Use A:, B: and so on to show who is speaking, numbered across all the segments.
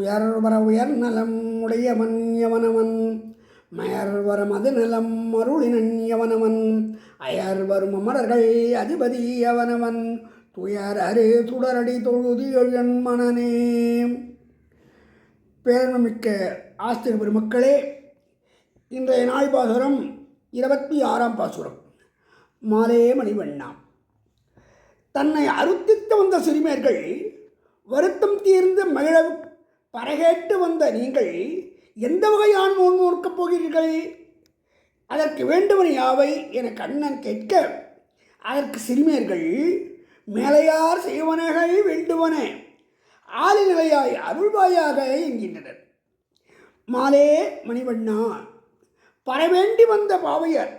A: உயர்வர உயர் நலம் உடையவன் எவனவன் மயர் வரும் அது நலம் அருளினன் யவனவன் அயர் வரும் அமரர்கள் அதிபதி எவனவன் துயர் அரு சுடரடி தொழுதி எழுன் மனநே பேரமிக்க ஆசிரியர் பெருமக்களே இன்றைய நாள் பாசுரம் இருபத்தி ஆறாம் பாசுரம். மாலே மணிவண்ணா. தன்னை அறுத்தித்து வந்த சிறுமியர்கள் வருத்தம் தீர்ந்து மகிழ பரகேட்டு வந்த நீங்கள் எந்த வகையான நோன் நோக்கப் போகிறீர்கள்? அதற்கு வேண்டுமன யாவை? என கண்ணன் கேட்க அதற்கு சிறுமியர்கள் மேலையார் செய்வனகள் வேண்டுவன ஆளிநிலையாய் அருள்வாயாக என்கின்றனர். மாலே மணிவண்ணா பரவேண்டி வந்த பாவையர்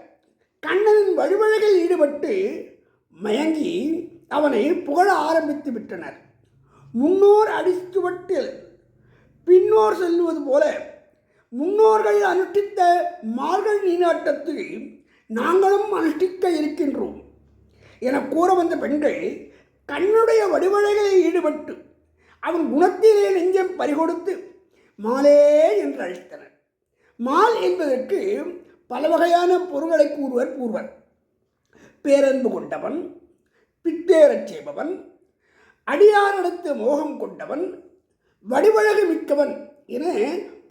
A: கண்ணனின் வழிவழகில் ஈடுபட்டு மயங்கி அவனை புகழ ஆரம்பித்து விட்டனர். முன்னோர் அடிச்சுவட்டில் பின்னோர் செல்லுவது போல முன்னோர்கள் அனுஷ்டித்த மார்கள் நீராட்டத்தை நாங்களும் அனுஷ்டிக்க இருக்கின்றோம் என கூற வந்த பெண்கள் கண்ணுடைய வடிவழைகளில் ஈடுபட்டு அவன் குணத்திலே நெஞ்சம் பறிகொடுத்து மாலே என்று அழைத்தனர். மால் என்பதற்கு பல வகையான பொருள்களை கூறுவர் கூறுவர். பேரன்பு கொண்டவன் பித்தேரச் செய்பவன் அடியாரிடத்து மோகம் கொண்டவன் வடிவழகு மிக்கவன் என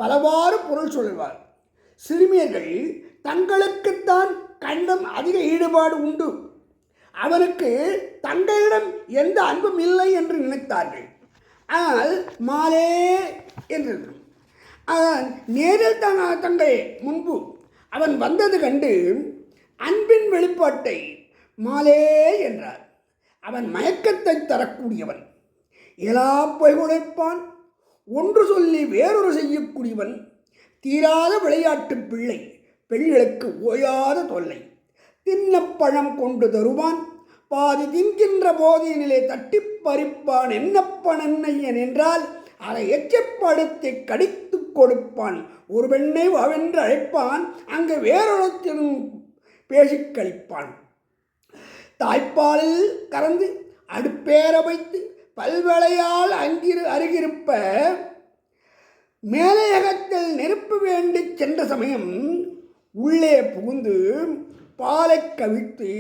A: பலவாறு பொருள் சொல்வார். சிறுமியர்கள் தங்களுக்குத்தான் கண்டம் அதிக ஈடுபாடு உண்டு. அவனுக்கு தங்களிடம் எந்த அன்பும் இல்லை என்று நினைத்தார்கள். ஆனால் மாலே என்று. நேரில் தான் தங்கள் முன்பு அவன் வந்தது கண்டு அன்பின் வெளிப்பாட்டை மாலே என்றார். அவன் மயக்கத்தை தரக்கூடியவன். எலா பொய்குழைப்பான் ஒன்று சொல்லி வேறொரு செய்யக்கூடியவன் தீராத விளையாட்டு பிள்ளை பெண்களுக்கு ஓயாத தொல்லை. தின்னப்பழம் கொண்டு தருவான் பாதி தின்கின்ற போதியினிலே தட்டி பறிப்பான். என்னப்பன் என்னையன் என்றால் அதை எச்சப்படுத்தி கடித்து கொடுப்பான். ஒரு பெண்ணை அவென்று அழைப்பான் அங்கு வேறொருத்தினும் பேசிக் கழிப்பான். தாய்ப்பாலில் கறந்து அடுப்பேற வைத்து பல்வளையால் அங்கிரு அருகிருப்ப மேலையகத்தில் நெருப்பு வேண்டி சென்ற சமயம் உள்ளே புகுந்து பாலை கவிழ்த்து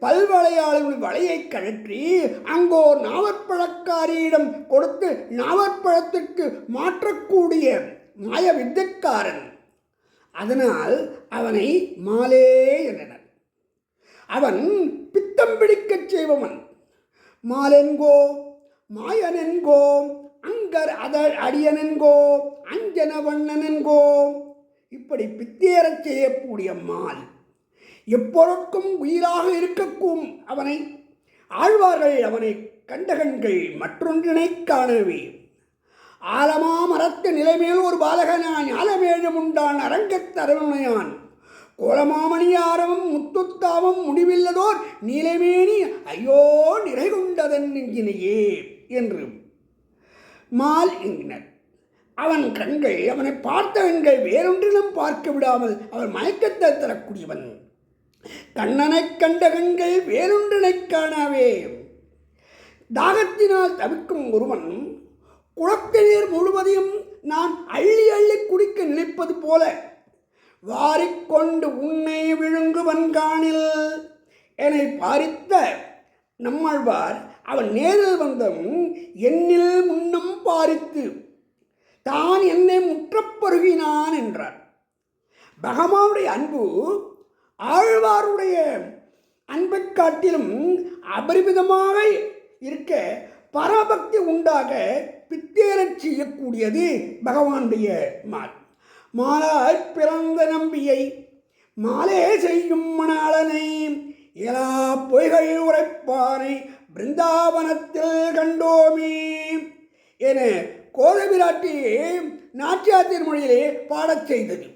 A: பல்வளையாளர்கள் வலையை கழற்றி அங்கோ நாவற்பழக்காரியிடம் கொடுத்து நாவற்பழத்திற்கு மாற்றக்கூடிய மாய வித்தைக்காரன் அதனால் அவனை மாலே என்றனர். அவன் பித்தம் பிடிக்கச் செய்பவன். மாலென்கோ மாயனென்கோ அங்கர் அத அடியனென்கோ அஞ்சன வண்ணனென்கோ. இப்படி பித்தேரச் செய்யக்கூடிய மால் எப்பொருட்கும் உயிராக இருக்கக்கும் அவனை. ஆழ்வார்கள் அவனை கண்டகன்கள் மற்றொன்றினை காணவே. ஆலமா மரத்து நிலைமேல் ஒரு பாலகனான் ஆலமேழும் உண்டான் அரங்கத் கோலமாமணி கோலமாமணியாரமும் முத்துத்தாமம் முடிவில்லதோர் நிலைமேனி ஐயோ நிறை கொண்டதன் நெஞ்சினையே என்று மால் என்கினர். அவன் கண்கள் அவனை பார்த்த கண்கள் வேறொன்றிலும் பார்க்க விடாமல் அவன் மயக்கத்தை தரக்கூடியவன். கண்ணனைக் கண்ட கண்கள் வேறொன்றினைக் காணாவே. தாகத்தினால் தவிக்கும் ஒருவன் குளத்து நீர் முழுவதையும் நான் அள்ளி அள்ளி குடிக்க நினைப்பது போல வாரிக்கொண்டு உன்னை விழுங்குவன் காணில். என்னை பாரித்த நம்மாழ்வார் அவன் நேரில் வந்தவன் என்னில் முன்னும் பாரித்து தான் என்னை முற்றப்பருகினான் என்றார். பகவானுடைய அன்பு ஆழ்வாருடைய அன்பை காட்டிலும் அபரிமிதமாக இருக்க பராபக்தி உண்டாக பித்தேரச் செய்யக்கூடியது பகவானுடைய மால். மாலாய் பிறந்த நம்பியை மாலே செய்யும் மணாளனை எல்லா பொய்கள் உரைப்பானை பிருந்தாவனத்தில் கண்டோமே. என கோதபிராட்டி நாட்டியாத்தின் மொழியிலே பாடச் செய்தது.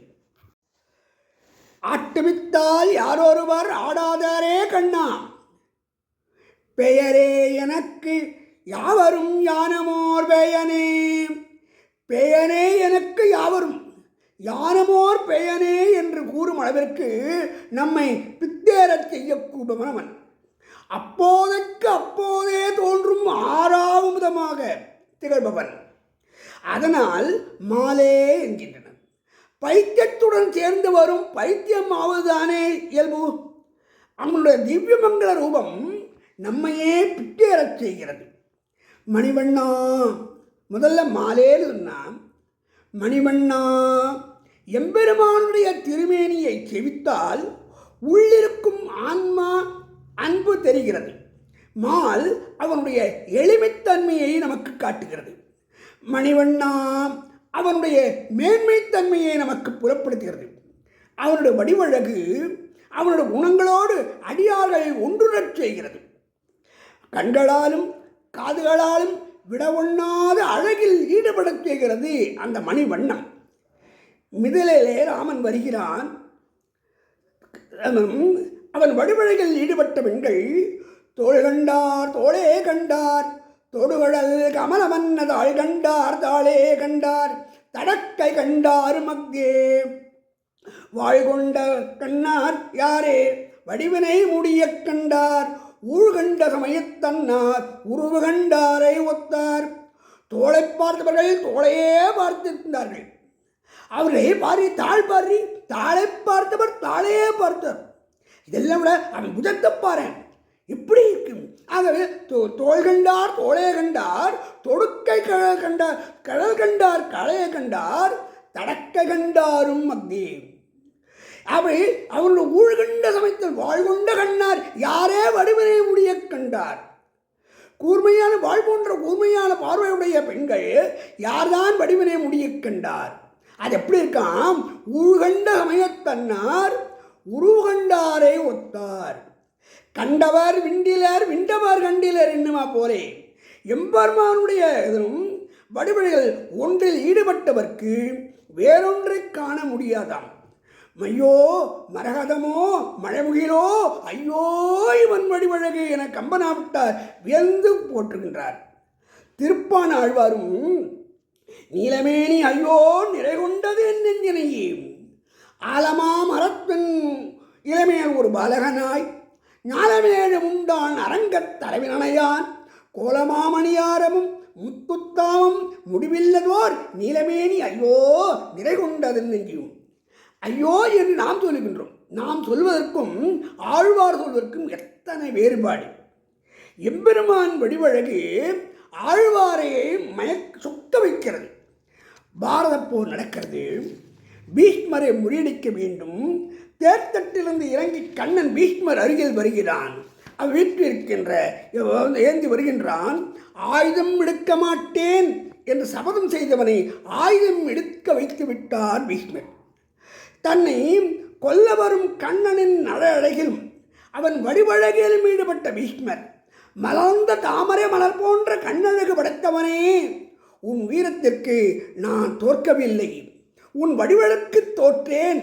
A: ஆட்டுவித்தால் யாரொருவர் ஆடாதாரே கண்ணா? பெயரே எனக்கு யாவரும் யானமோர் பெயனே? பெயனே எனக்கு யாவரும் யானமோர் பெயனே என்று கூறும் அளவிற்கு நம்மை பித்தேறச் செய்யக்கூடுமனவன் அவன் அப்போதைக்கு அப்போதே தோன்றும் ஆறாவதமாக திகழ்பவன் அதனால் மாலே என்கின்றனர். பைத்தியத்துடன் சேர்ந்து வரும் பைத்தியம் ஆவதுதானே இயல்பு? அவனுடைய திவ்யமங்கள ரூபம் நம்மையே பிட்டேறச் செய்கிறது. மணிவண்ணா முதல்ல மாலேன்னு சொன்னா மணிவண்ணா எம்பெருமானுடைய திருமேனியை செவித்தால் உள்ளிருக்கும் ஆன்மா அன்பு தெரிகிறது. மால் அவனுடைய எளிமைத்தன்மையை நமக்கு காட்டுகிறது. மணிவண்ணா அவனுடைய மேன்மைத்தன்மையை நமக்கு புலப்படுத்துகிறது. அவனுடைய வடிவழகு அவனுடைய குணங்களோடு அடியார்களை ஒன்றுணர் செய்கிறது. கண்களாலும் காதுகளாலும் விடவொண்ணாத அழகில் ஈடுபடச் செய்கிறது அந்த மணிவண்ணம். மிதலிலே ராமன் வருகிறான். அவன் வடிவழகில் ஈடுபட்ட பெண்கள் தோள் கண்டார் தோளே கண்டார். தொடுகடல் கமலமன்னதாள் கண்டார் தாளே கண்டார். தடக்கை கண்டார் மக்கே வாழ்கொண்ட கண்ணார் யாரே? வடிவினை முடிய கண்டார். ஊழ்கண்ட சமயத்தன்னார் உருவு கண்டாரை ஒத்தார். தோளை பார்த்தவர்கள் தோளையே பார்த்திருந்தார்கள். அவரை பாரி தாழ் பாரி தாளை பார்த்தவர் தாளையே பார்த்தார். இதெல்லாம் விட அவன் புஜத்தை பாரேன் இப்படி இருக்கும். ஆகவே தோ- தோள் கண்டார் தோளே கண்டார் தொடுக்கை கழல் கண்டார் கடல் கண்டார் களையை கண்டார் தடக்கை கண்டாரும் மக்தி. அவை அவர்கள் ஊழ்கண்ட சமயத்தில் வாழ்கொண்ட கண்ணார் யாரே வடிவினை முடிய கண்டார். கூர்மையான வாழ் போன்ற கூர்மையான பார்வையுடைய பெண்கள் யார்தான் வடிவினை முடிய கண்டார்? அது எப்படி இருக்காம்? ஊழ்கண்ட சமயத்தன்னார் உருகண்டாரை ஒத்தார். கண்டவர் விண்டிலர் விண்டவர் கண்டிலர் என்னுமா போலே? எம்பெருமானுடைய இதனும் வடிவழிகள் ஒன்றில் ஈடுபட்டவர்க்கு வேறொன்றை காண முடியாதாம். மையோ மரகதமோ மழைமுகிலோ ஐயோ இவன் வடிவழகு என கம்பனாவிட்டார் வியந்து போற்றுகின்றார். திருப்பான ஆழ்வாரும் நீலமேனி ஐயோ நிறை கொண்டது என் நெஞ்சினையே. ஆலமா மரத்தின் இளமையால் ஒரு பாலகனாய் ஞானமேழு உண்டான் அரங்கத் தலைவினையான் கோலமாமணியாரமும் முத்துத்தாமம் முடிவில்லதோர் நீலமேனி ஐயோ நிறை கொண்டது நெஞ்சியும். ஐயோ என்று நாம் சொல்லுகின்றோம். நாம் சொல்வதற்கும் ஆழ்வார் சொல்வதற்கும் எத்தனை வேறுபாடு. எம்பெருமான் வடிவழகு ஆழ்வாரையை மயக்க சுத்த வைக்கிறது. பாரத போர் நடக்கிறது. பீஷ்மரை முறியடிக்க வேண்டும். தேர்தட்டிலிருந்து இறங்கி கண்ணன் பீஷ்மர் அருகில் வருகிறான். அவன் ஏந்தி வருகின்றான் ஆயுதம் எடுக்க மாட்டேன் என்று சபதம் செய்தவனை ஆயுதம் எடுக்க வைத்து விட்டார் பீஷ்மர். தன்னை கொல்ல வரும் கண்ணனின் நட அழகிலும் அவன் வடிவழகிலும் ஈடுபட்ட பீஷ்மர் மலர்ந்த தாமரை மலர் போன்ற கண்ணழகு படைத்தவனே உன் வீரத்திற்கு நான் தோற்கவில்லை. உன் வடிவழக்கு தோற்றேன்.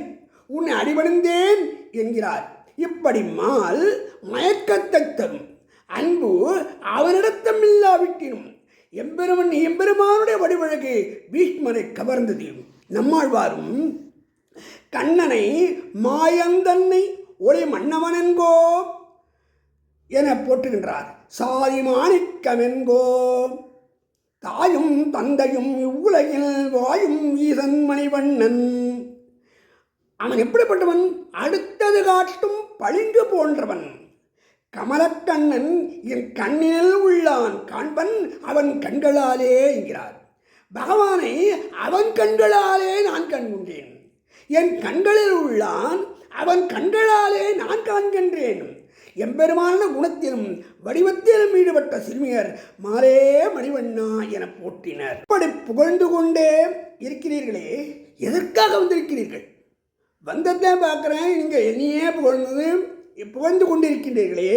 A: உன்னை அடிபணிந்தேன் என்கிறார். இப்படி மால் மயக்கத்தை தரும் அன்பு அவரிடத்தம் இல்லாவிட்டினும் எம்பெருமன் எம்பெருமானுடைய வடிவழகு பீஷ்மரை கவர்ந்தது. நம்மாழ்வாரும் கண்ணனை மாயந்தன்னை ஒளி மன்னவனென்கோ என போற்றுகின்றார். சாதி மாணிக்கமென்கோ தாயும் தந்தையும் இவ்வுலகில் வாயும் ஈசன் மணிவண்ணன் அவன் எப்படிப்பட்டவன்? அடுத்தது காட்டும் பளிங்கு போன்றவன். கமலக்கண்ணன் என் கண்ணில் உள்ளான். காண்பன் அவன் கண்களாலே என்கிறார். பகவானை அவன் கண்களாலே நான் கண்கொண்டேன் என் கண்களில் உள்ளான் அவன் கண்களாலே நான் காண்கின்றேன். எம்பெருமான குணத்திலும் வடிவத்திலும் ஈடுபட்ட சிறுமியர் மாலே மணிவண்ணா என போற்றினர். இப்படி புகழ்ந்து கொண்டே இருக்கிறீர்களே எதற்காக வந்திருக்கிறீர்கள்? வந்ததான் பார்க்குறேன். நீங்கள் என்னையே புகழ்ந்தது. புகழ்ந்து கொண்டிருக்கின்றீர்களே.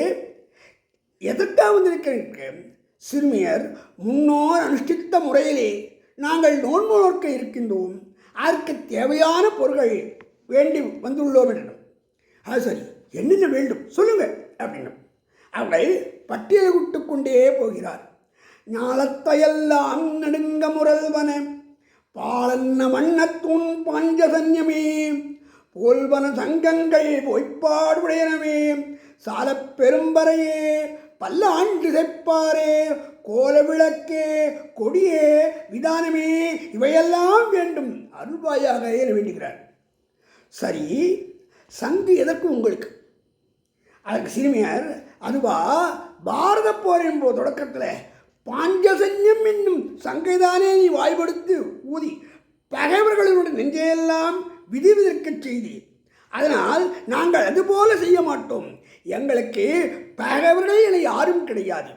A: எதற்காக வந்திருக்கிறீர்கள் சிறுமியர் முன்னோர் அனுஷ்டித்த முறையிலே நாங்கள் நோன்பு நோக்க இருக்கின்றோம். அதற்கு தேவையான பொருட்கள் வேண்டி வந்துள்ளோம் என்றும் அது சரி என்னென்ன வேண்டும்? சொல்லுங்கள் அப்படின்னும் அவளை பட்டியலை விட்டு கொண்டே போகிறார். ஞாலத்தையெல்லாம் நெடுங்க முரல்வன. பாலன்ன வண்ணத்தூண் பாஞ்சசன்யமே போல்வன சங்கங்கள் பொய்ப்பாடுடையனவே. சாலப் பெரும்பறையே பல்லாண்டு செப்பாரே. கோல விளக்கே கொடியே விதானமே இவையெல்லாம் வேண்டும். அருள்வாயாக என வேண்டுகிறார். சரி சங்கு எதற்கு உங்களுக்கு? அதற்கு சிறுமியார் அதுவா பாரத போரின் போது தொடக்கத்தில் பாஞ்சசன்யம் என்னும் சங்கைதானே நீ வாய்படுத்து ஊதி பகைவர்களுடைய நெஞ்சையெல்லாம் விதிவிதற்கச் செய்தி அதனால் நாங்கள் அதுபோல செய்ய மாட்டோம். எங்களுக்கு பகைவர்கள் என யாரும் கிடையாது.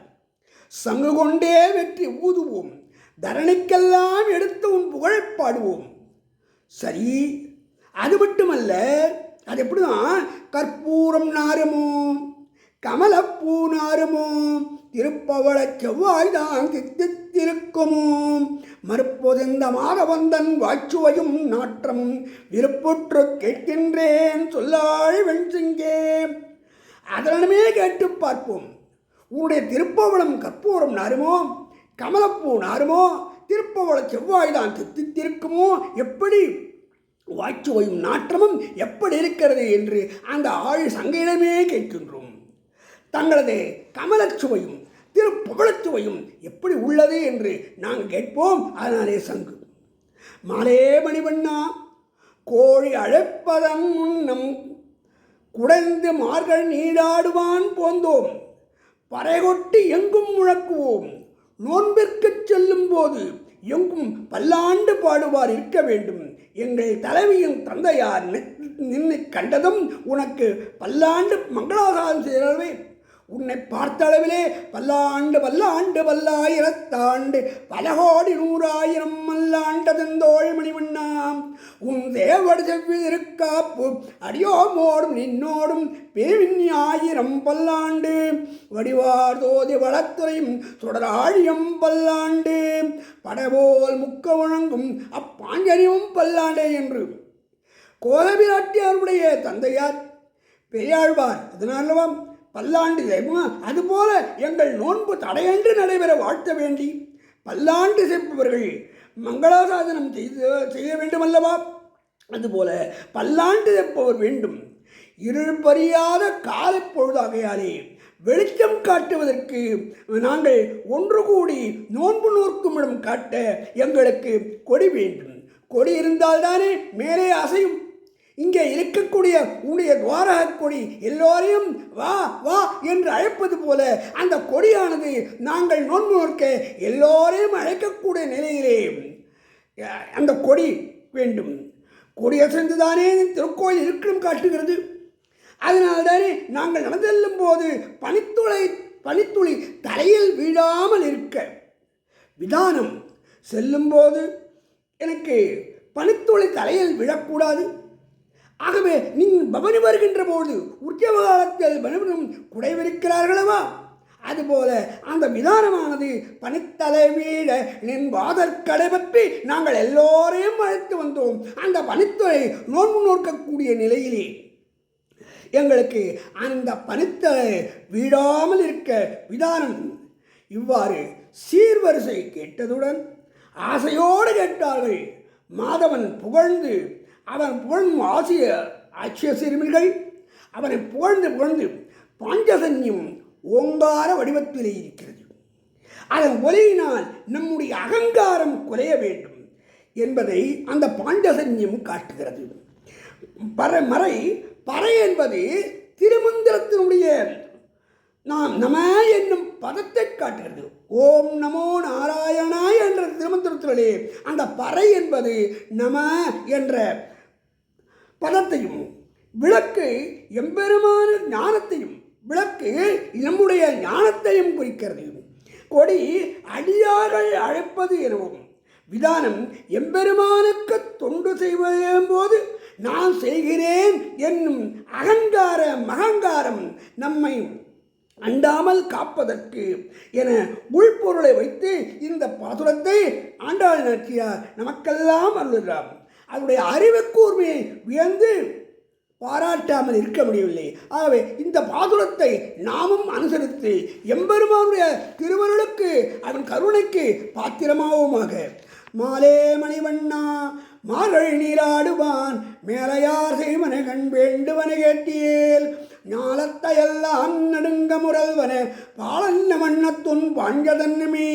A: சங்கு கொண்டே வெற்றி ஊதுவோம். தரணிக்கெல்லாம் எடுத்து உன் புகழ் பாடுவோம். சரி அது மட்டுமல்ல அது எப்படிதான் கற்பூரம் நாருமோ கமலப்பூ நாருமோ திருப்பவள செவ்வாய்தான் தித்தித்திருக்குமோ மறுப்பொதிந்தமாக வந்தன் வாய்ச்சுவையும் நாற்றம் விருப்புற்று கேட்கின்றேன். சொல்லாழ் வெண்சிங்கே. அதனமே கேட்டு பார்ப்போம். உன்னுடைய திருப்பவளம் கற்பூரம் நாருமோ? கமலப்பூ நாருமோ? திருப்பவள செவ்வாய்தான் தித்தித்திருக்குமோ? எப்படி? வாய்ச்சுவையும் நாற்றமும் எப்படி இருக்கிறது என்று அந்த ஆழ் சங்கையிடமே கேட்கின்றோம். தங்களது கமலச்சுவையும் திருப்புகழச்சுவையும் எப்படி உள்ளது என்று நாங்கள் கேட்போம். அதனாலே சங்கு. மாலே மணிவண்ணா கோழி அழைப்பதன் முன்னம் குடைந்து மார்கள் நீடாடுவான் போந்தோம். பறைகொட்டி எங்கும் முழக்குவோம். நோன்பிற்குச் செல்லும் போது எங்கும் பல்லாண்டு பாடுவார் இருக்க வேண்டும். எங்கள் தலைவியும் தந்தையார் நின்று கண்டதும் உனக்கு பல்லாண்டு மங்களாசாரம் செய்கிறவே உன்னை பார்த்த அளவிலே பல்லாண்டு பல்லாண்டு பல்லாயிரத்தாண்டு பல கோடி நூறாயிரம் மல்லாண்டதெந்தோள் மணிவண்ணாம் உன் தேவடு செவ்விருக்காப்பு அடியோமோடும் நின்னோடும் பேவின் ஆயிரம் பல்லாண்டு. வடிவார் தோதி வளத்துறையும் சுடராழியம் பல்லாண்டு. படபோல் முக்க வழங்கும் அப்பாஞ்சரியும் பல்லாண்டே என்று. கோலபிராட்டியாருடைய தந்தையார் பெரியாழ்வார் அதனாலவாம் பல்லாண்டு தெய்வம் அதுபோல எங்கள் நோன்பு தடையன்று நடைபெற வாழ்த்த வேண்டி பல்லாண்டு சேர்ப்பவர்கள் மங்களாசாதனம் செய்து செய்ய வேண்டுமல்லவா? அதுபோல பல்லாண்டு சேர்ப்பவர் வேண்டும். இருள் பறியாத காலை பொழுதாகையாலே வெளிச்சம் காட்டுவதற்கு நாங்கள் ஒன்று கூடி நோன்பு நோர்க்குமிடம் காட்ட எங்களுக்கு கொடி வேண்டும். கொடி இருந்தால்தானே மேலே அசையும். இங்கே இருக்கக்கூடிய உன்னுடைய துவாரக கொடி எல்லோரையும் வா வா என்று அழைப்பது போல அந்த கொடியானது நாங்கள் நோன்பு நோக்க எல்லோரையும் அழைக்கக்கூடிய நிலையிலே அந்த கொடி வேண்டும். கொடி அசைந்துதானே திருக்கோயில் இருக்கணும் காட்டுகிறது. அதனால்தானே நாங்கள் நடந்து செல்லும் போது பனித்துளை பனித்துளி தலையில் வீழாமல் இருக்க விதானம். செல்லும்போது எனக்கு பனித்துளி தலையில் விழக்கூடாது. ஆகவே நீங்கள் பவனி வருகின்ற போது உற்சவ காலத்தில் குடைவிருக்கிறார்களவா? அதுபோல அந்த விதானமானது பனித்தலை வீழ நின் வாதற்கடை பற்றி நாங்கள் எல்லோரையும் அழைத்து வந்தோம். அந்த பனித்துறை நோன்பு நோக்கக்கூடிய நிலையிலே. எங்களுக்கு அந்த பனித்தலை வீடாமல் இருக்க விதானம். இவ்வாறு சீர்வரிசை கேட்டதுடன் ஆசையோடு கேட்டார்கள். மாதவன் புகழ்ந்து அவன் புகழும் ஆசிய ஆட்சிய சிறுமிகள் அவனை புகழ்ந்து புகழ்ந்து பாஞ்சசன்யம் ஓங்கார வடிவத்திலே இருக்கிறது. அதன் ஒலையினால் நம்முடைய அகங்காரம் குறைய வேண்டும் என்பதை அந்த பாண்டசன்யம் காட்டுகிறது. பற மறை பறை என்பது திருமந்திரத்தினுடைய நாம் நம என்னும் பதத்தை காட்டுகிறது. ஓம் நமோ நாராயணாய் என்ற திருமந்திரத்திலே அந்த பறை என்பது நம என்ற பதத்தையும் விளக்கு எம்பெருமான ஞானத்தையும் விளக்கு நம்முடைய ஞானத்தையும் குறிக்கிறது. கொடி அடியார்கள் அழைப்பது எனவும் விதானம் எம்பெருமானுக்கு தொண்டு செய்வதும் போது நான் செய்கிறேன் என்னும் அகங்கார மகங்காரம் நம்மை அண்டாமல் காப்பதற்கு என உள்பொருளை வைத்து இந்த பாசுரத்தை ஆண்டாள் நாச்சியார் நமக்கெல்லாம் அருள்கிறார். அதனுடைய அறிவு கூர்மையை வியந்து பாராட்டாமல் இருக்க முடியவில்லை. ஆகவே இந்த பாதுரத்தை நாமும் அனுசரித்து எம்பெருமானுடைய திருவருளுக்கு அவன் கருணைக்கு பாத்திரமாவோமாக. மாலே மணிவண்ணா. மார்கள் நீராடுவான். மேலையார் செய்வனை கண் வேண்டுவனை கேட்டியேல் ஞாலத்தையெல்லாம் நடுங்க முரல்வன. பாலன்ன வண்ணத்துன் பாஞ்சதன்னுமே.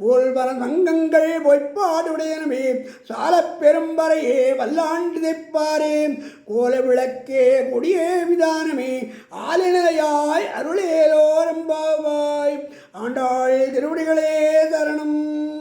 A: போல்வர சங்கங்கள் பொய்ப்பாடுடையனுமே. சால பெரும்பறையே வல்லாண்டு தைப்பாரே கோல விளக்கே கொடியே விதானமே ஆலினையாய் அருளேலோரம்பாவாய் ஆண்டாள் திருவடிகளே தரணம்